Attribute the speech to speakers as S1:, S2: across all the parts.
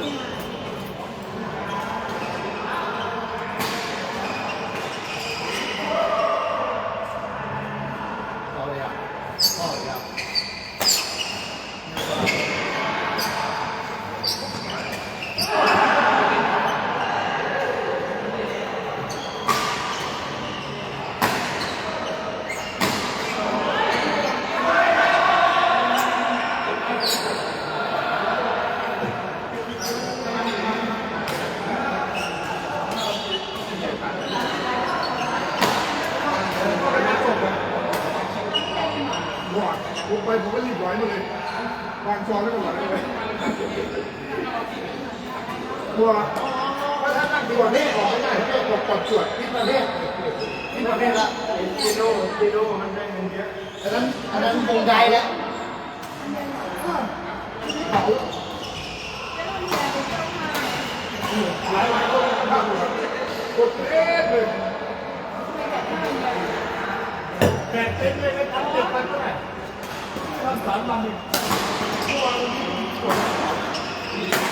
S1: Yeah. ผมไปผมก็รีบร้อยมาเลยวางซองไว้ก่อนเลยตัวเพราะถ้านั่งตัวนี้ออกไม่ได้ก็กดกดจวดที่ประเทศที่ประเทศละ
S2: จีโน่จีโน่มันได้เงินเยอะ
S1: อันนั้นอันนั้นวงใหญ่แล้วเขาหลายหลายคนข้าวกดเอ๊ะเลย
S2: แปดเต็มเลยไม่ทำเจ็ดพันเท่าไหร่ทำ สามวันดิ
S1: ใ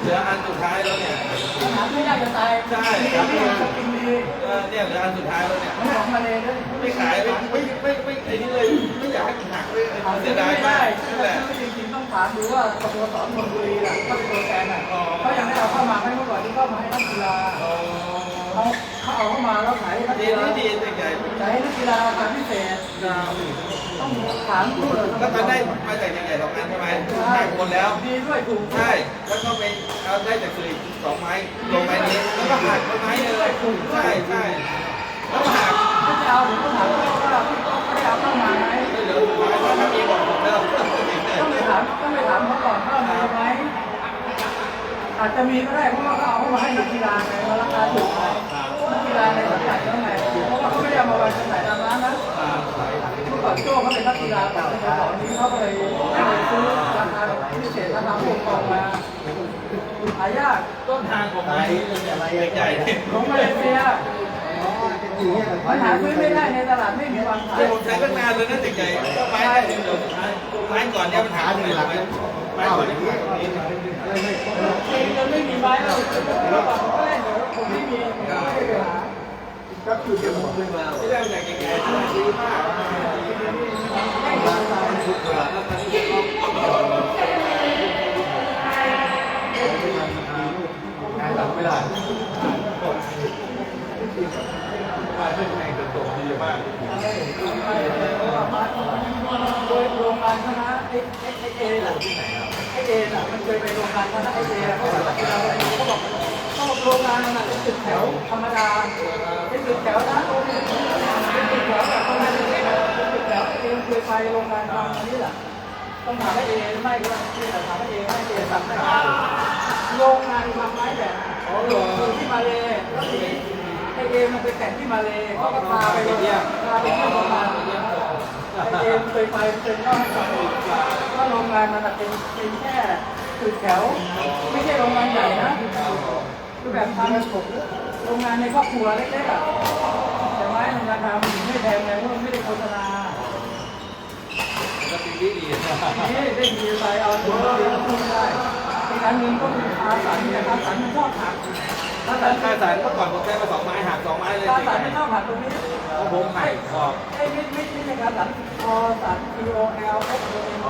S1: เห
S3: ลืออัน
S2: สุ
S4: ด
S3: ท้ายแล้วเนี่ย
S2: หาไม่ยากจะตาย
S3: ใช่ครับเออเนี่ยเหลืออันสุดท้ายแล้วเนี่ย
S2: มันของมาเลยด้วย
S3: ไม่ขายไม่ไม่ไม่ไม่ไอ้นี่เลยไม่อยากให้หักเลย
S2: หา
S3: เสี
S2: ซื้
S3: ย
S2: อ
S3: ดาย
S2: ไม่
S3: มา
S2: ได้
S3: กนั่นแหละ
S2: จริงๆต้องถามดูว่าสโมสรนนบุรีน่ะเขาเป็นตัวแทนน่ะเขายังไม่เอาเข้ามาให้เมื่อก่อนที่เข้ามาให้นักกีฬา
S3: อ๋อ
S2: เขาเขาเอาเข้ามาแล้วขายให้นัก
S3: ดี
S2: กีฬา
S3: ดีดีเด็กใหญ่
S2: ขายให้นักกีฬาการพิเศษ
S3: ดาว
S2: ต้อง ถามผู้เลย
S3: ก็ตอนได้มาจากใหญ่ๆสองอันใช่ไหมได้คนแล้ว
S2: ดีด้วยถูก
S3: ใช่ แล้วก็ไปเอาได้จากสื่อสองไม้ลงไม้นี้ แล้วก็หักไปไม้เลย ใช่ใช่แล้วก็หัก
S2: ถ้าจะเอาผมก็ถามว่าไม่ได้เอาเข้ามาไหม
S3: เหลือสุดท้ายว่าถ้ามีบอกผมเริ่ม
S2: ต้องไปถามต้องไปถามเขาก่อนว่ามีไหมอาจจะมีก็ได้เพราะว่าเขาเอาเข้ามาให้นักกีฬาไงว่าราคาถูกไหมนักกีฬาในสังกัดเขาไงเพราะว่าเขาไม่ได้เอามาไว้ที่ไหนตามร้านนะเมื่อ ก่อนโจ้เขาเป็นนักกีฬาแต่ในตอนนี้เขาไปไปซื้อราคาพิเศษราคาถูกกองมาหายาก
S3: ต้นทางของไม้ใหญ่
S2: ของมาเลเซียมันหาซื้อไม่ได้ในตลาดไม่มีวางขาย
S3: ผมใช้ตั้งนานเลยนะเด็กใหญ่ก็ไม้ได้ถึงเลยวสุดท้ายไม้ก่อนเนี่ยมันหาตรงหนไม้ไม้ก่อนเนี่ยหาตรงนี้
S2: เองยังไม่มีไม้เราเมื่อก่นผม ก็เล่นเดี๋ยวผมไม่มีผมก็ไม่ได้ไปหา
S1: ก็คือเดี๋ยวผมขึ้นมา
S3: ที่ได้มาจากใหญ่ๆซื้มาก
S1: งานหลังไม่ได้
S2: โดยโรงงานคณะไอ้ไอ้ไอ้เอน่ะไอ้เอน่ะมันเคยไปโรงงานคณะไอ้เอเขาบอกว่าเราเขาบอกเขาบอก โรงงานมันเป็นตึกแถวธรรมดาเป็นตึกแถวนะเป็นตึกแถวแบบโรงงานเล็กๆเป็นตึกแถวเองเคยไปโรงงานทำอันนี้แหละต้องถามให้เอไม่ก็ที่ถามให้เอให้เอทำได้โรงงานทำไม้แบบอยู่ที่มาเลแล้วทีไอเอมันไปแข่งที่มาเลเขาก็พาไปโรงงานพาไปที่โรงงานไอเอมเคยไปเป็นเล่าให้ฟังอีกว่าโรงงานมันเป็นเป็นแค่ตึกแถวไม่ใช่โรงงานใหญ่นะ คือแบบทำโรงงานในครอบครัวเล็กๆอะแต่ไม้มันราคามันไม่แพงไงเพราะมันไม่ได้โฆษณา
S3: ก็ปีนี้ดี
S2: นี่ได้มีไปเอาตัวเองขึ้นได้อีกอันหนึ่งก็คืออาสันแต่อาสันมันชอบหัก
S3: ถ้าแต่ค่าสารเมื่อก่อนผมใช้มาสองไม้หักสองไม้เลย
S2: อาสันไม่ชอบหักตรงนี้
S3: เพราะผมหักขอบ
S2: ไอ้ไม่ไม่ไม่ใช่กาสันคอสัน T O L F O